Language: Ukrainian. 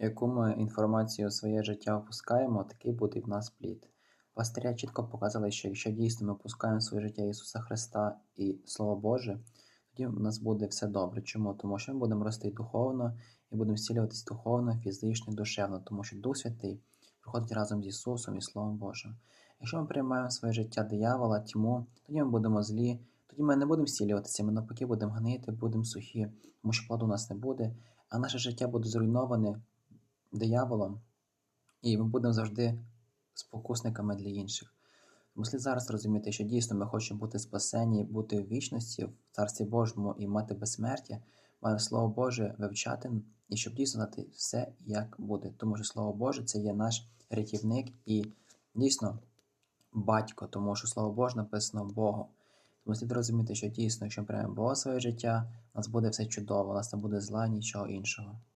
Яку ми інформацію у своє життя впускаємо, такий буде в нас плід. Пастиря чітко показали, що якщо дійсно ми впускаємо своє життя Ісуса Христа і Слово Боже, тоді в нас буде все добре. Чому? Тому що ми будемо рости духовно і будемо зцілюватись духовно, фізично душевно, тому що Дух Святий приходить разом з Ісусом і Словом Божим. Якщо ми приймаємо своє життя диявола, тьму, тоді ми будемо злі, тоді ми не будемо зцілюватися, ми навпаки будемо гнити, будемо сухі, тому що плоду у нас не буде, а наше життя буде зруйноване дияволом, і ми будемо завжди спокусниками для інших. Тому слід зараз розуміти, що дійсно ми хочемо бути спасені, бути в вічності в Царстві Божому і мати безсмертя, маємо Слово Боже вивчати, і щоб дійсно знати все, як буде. Тому що Слово Боже це є наш рятівник і дійсно батько, тому що Слово Боже написано Богом. Тому слід розуміти, що дійсно, якщо ми приймемо Бога своє життя, у нас буде все чудово, у нас не буде зла, нічого іншого.